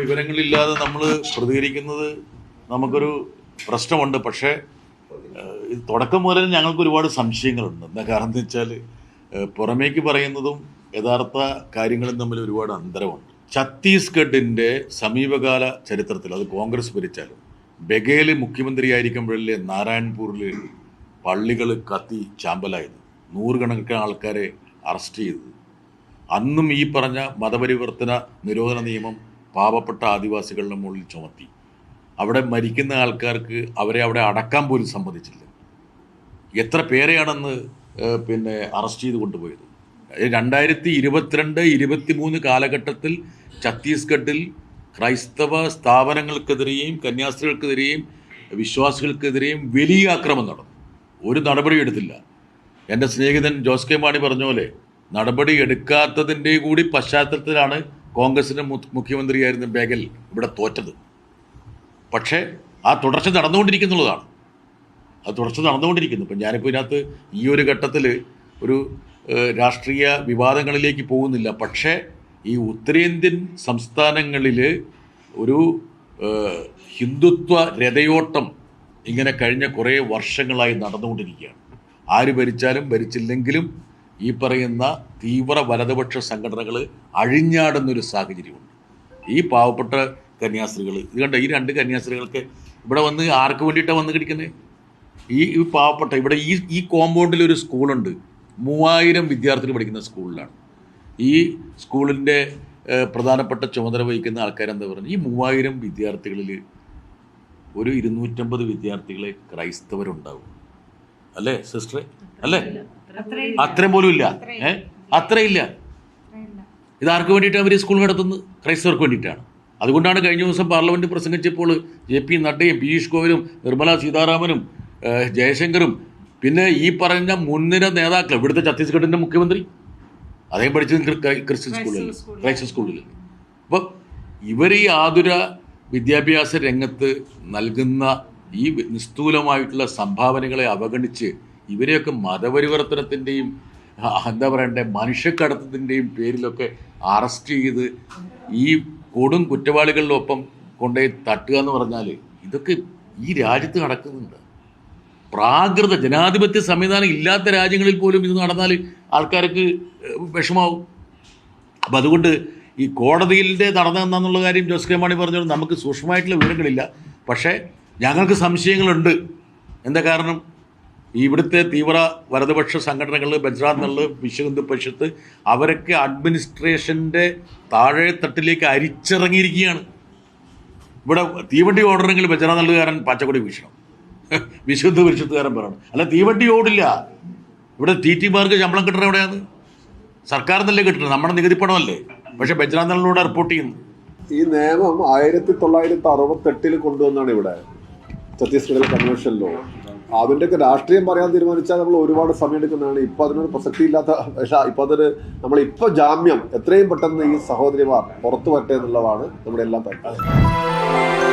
വിവരങ്ങളില്ലാതെ നമ്മൾ പ്രതികരിക്കുന്നത് നമുക്കൊരു പ്രശ്നമുണ്ട്. പക്ഷേ ഇത് തുടക്കം മുതൽ ഞങ്ങൾക്ക് ഒരുപാട് സംശയങ്ങളുണ്ട്. എന്താ കാരണം എന്ന് വെച്ചാൽ പുറമേക്ക് പറയുന്നതും യഥാർത്ഥ കാര്യങ്ങളും തമ്മിൽ ഒരുപാട് അന്തരമുണ്ട്. ഛത്തീസ്ഗഡിന്റെ സമീപകാല ചരിത്രത്തിൽ അത് കോൺഗ്രസ് ഭരിച്ചാലും ബഗേൽ മുഖ്യമന്ത്രിയായിരിക്കുമ്പോഴല്ലേ നാരായൺപൂരിൽ പള്ളികൾ കത്തി ചാമ്പലായത്? നൂറുകണക്കിന് ആൾക്കാരെ അറസ്റ്റ് ചെയ്തത്. അന്നും ഈ പറഞ്ഞ മതപരിവർത്തന നിരോധന നിയമം പാവപ്പെട്ട ആദിവാസികളുടെ മുകളിൽ ചുമത്തി. അവിടെ മരിക്കുന്ന ആൾക്കാർക്ക് അവരെ അവിടെ അടക്കാൻ പോലും സമ്മതിച്ചില്ല. എത്ര പേരെയാണെന്ന് പിന്നെ അറസ്റ്റ് ചെയ്ത് കൊണ്ടുപോയത്? രണ്ടായിരത്തി ഇരുപത്തിരണ്ട് ഇരുപത്തിമൂന്ന് കാലഘട്ടത്തിൽ ഛത്തീസ്ഗഡിൽ ക്രൈസ്തവ സ്ഥാപനങ്ങൾക്കെതിരെയും കന്യാസ്ത്രീകൾക്കെതിരെയും വിശ്വാസികൾക്കെതിരെയും വലിയ ആക്രമം നടന്നു. ഒരു നടപടി എടുത്തില്ല. എന്റെ സ്നേഹിതൻ ജോസ് കെ മാണി പറഞ്ഞ പോലെ നടപടി എടുക്കാത്തതിന്റെ കൂടി പശ്ചാത്തലത്തിലാണ് കോൺഗ്രസിന്റെ മുഖ്യമന്ത്രിയായിരുന്ന ബേഗൽ ഇവിടെ തോറ്റത്. പക്ഷേ ആ തുടർച്ച നടന്നുകൊണ്ടിരിക്കുന്നുള്ളതാണ്. അത് തുടർച്ച നടന്നുകൊണ്ടിരിക്കുന്നു. ഇപ്പം ഞാനിപ്പോൾ ഇതിനകത്ത് ഈ ഒരു ഘട്ടത്തിൽ ഒരു രാഷ്ട്രീയ വിവാദങ്ങളിലേക്ക് പോകുന്നില്ല. പക്ഷേ ഈ ഉത്തരേന്ത്യൻ സംസ്ഥാനങ്ങളിൽ ഒരു ഹിന്ദുത്വ രഥയോട്ടം ഇങ്ങനെ കഴിഞ്ഞ കുറേ വർഷങ്ങളായി നടന്നുകൊണ്ടിരിക്കുകയാണ്. ആര് ഭരിച്ചാലും ഭരിച്ചില്ലെങ്കിലും ഈ പറയുന്ന തീവ്ര വലതുപക്ഷ സംഘടനകൾ അഴിഞ്ഞാടുന്നൊരു സാഹചര്യമുണ്ട്. ഈ പാവപ്പെട്ട കന്യാസ്ത്രീകൾ ഇത് കണ്ട? ഈ രണ്ട് കന്യാസ്ത്രീകൾക്ക് ഇവിടെ വന്ന് ആർക്ക് വേണ്ടിയിട്ടാണ് വന്ന് കിടക്കുന്നത് ഈ ഈ പാവപ്പെട്ട ഇവിടെ ഈ ഈ കോമ്പൗണ്ടിൽ ഒരു സ്കൂളുണ്ട്. മൂവായിരം വിദ്യാർത്ഥികൾ പഠിക്കുന്ന സ്കൂളിലാണ്. ഈ സ്കൂളിന്റെ പ്രധാനപ്പെട്ട ചുമതല വഹിക്കുന്ന ആൾക്കാരെന്താ പറയുന്നത് ഈ മൂവായിരം വിദ്യാർത്ഥികളിൽ ഒരു ഇരുന്നൂറ്റമ്പത് വിദ്യാർത്ഥികളെ ക്രൈസ്തവരുണ്ടാവും. അല്ലേ സിസ്റ്ററെ? അല്ലേ? അത്രയും പോലും ഇല്ല. ഏ? അത്രയില്ല. ഇത് ആർക്ക് വേണ്ടിയിട്ടാണ് അവർ സ്കൂൾ നടത്തുന്നത്? ക്രൈസ്തവർക്ക് വേണ്ടിയിട്ടാണ്. അതുകൊണ്ടാണ് കഴിഞ്ഞ ദിവസം പാർലമെന്റ് പ്രസംഗിച്ചപ്പോൾ ജെ പി നഡ്ഡയും പീയൂഷ് ഗോയലും നിർമ്മല സീതാരാമനും ജയശങ്കറും പിന്നെ ഈ പറഞ്ഞ മുൻനിര നേതാക്കൾ ഇവിടുത്തെ ഛത്തീസ്ഗഡിന്റെ മുഖ്യമന്ത്രി അദ്ദേഹം പഠിച്ചത് ക്രിസ്ത്യൻ സ്കൂളിൽ ക്രൈസ്തവ സ്കൂളിൽ അപ്പം ഇവർ ഈ ആതുര വിദ്യാഭ്യാസ രംഗത്ത് നൽകുന്ന ഈ നിസ്തൂലമായിട്ടുള്ള സംഭാവനകളെ അവഗണിച്ച് ഇവരെയൊക്കെ മതപരിവർത്തനത്തിന്റെയും എന്താ പറയണ്ടേ മനുഷ്യക്കടത്തത്തിന്റെയും പേരിലൊക്കെ അറസ്റ്റ് ചെയ്ത് ഈ കൊടും കുറ്റവാളികളിലൊപ്പം കൊണ്ടുപോയി തട്ടുക എന്ന് പറഞ്ഞാൽ ഇതൊക്കെ ഈ രാജ്യത്ത് നടക്കുന്നുണ്ട്. പ്രാകൃത ജനാധിപത്യ സംവിധാനം ഇല്ലാത്ത രാജ്യങ്ങളിൽ പോലും ഇത് നടന്നാൽ ആൾക്കാർക്ക് വിഷമാവും. അപ്പം അതുകൊണ്ട് ഈ കോടതിയിലെ നടന്നതെന്നുള്ള കാര്യം ജോസ് കെ മാണി പറഞ്ഞുകൊണ്ട് നമുക്ക് സൂക്ഷ്മമായിട്ടുള്ള വിവരങ്ങളില്ല. പക്ഷേ ഞങ്ങൾക്ക് സംശയങ്ങളുണ്ട്. എന്താ കാരണം? ഇവിടുത്തെ തീവ്ര വലതുപക്ഷ സംഘടനകൾ ബജ്രാന്നുള്ള വിശ്വഹിന്ദു പരിഷത്ത് അവരൊക്കെ അഡ്മിനിസ്ട്രേഷന്റെ താഴെ തട്ടിലേക്ക് അരിച്ചിറങ്ങിയിരിക്കുകയാണ്. ഇവിടെ തീവണ്ടി ഓടണമെങ്കിൽ ബജ്രാന്തള്ളുകാരൻ പച്ചക്കൊടി വീശണം. വിശുദ്ധ പരിഷത്തുകാരൻ പറയണം. അല്ല തീവണ്ടി ഓടില്ല. ഇവിടെ ടി ടിമാർക്ക് ശമ്പളം കിട്ടണം എവിടെയാണ്? സർക്കാർ നല്ല കിട്ടണം നമ്മുടെ നികുതി പണമല്ലേ? പക്ഷെ ബജ്രാന്തളിലൂടെ റിപ്പോർട്ട് ചെയ്യുന്നു. ഈ നിയമം ആയിരത്തി തൊള്ളായിരത്തി അറുപത്തെട്ടിൽ കൊണ്ടുവന്നാണ് ഇവിടെ. ഛത്തീസ്ഗഡിൽ കൺവെൻഷൻ ലോ അതിന്റെയൊക്കെ രാഷ്ട്രീയം പറയാൻ തീരുമാനിച്ചാൽ നമ്മൾ ഒരുപാട് സമയം എടുക്കുന്നതാണ്. ഇപ്പൊ അതിനൊരു പ്രസക്തി ഇല്ലാത്ത അതൊരു നമ്മൾ ഇപ്പൊ ജാമ്യം എത്രയും പെട്ടെന്ന് ഈ സഹോദരിമാർ പുറത്തു വരട്ടെ എന്നുള്ളതാണ് നമ്മുടെ എല്ലാം താല്പര്യം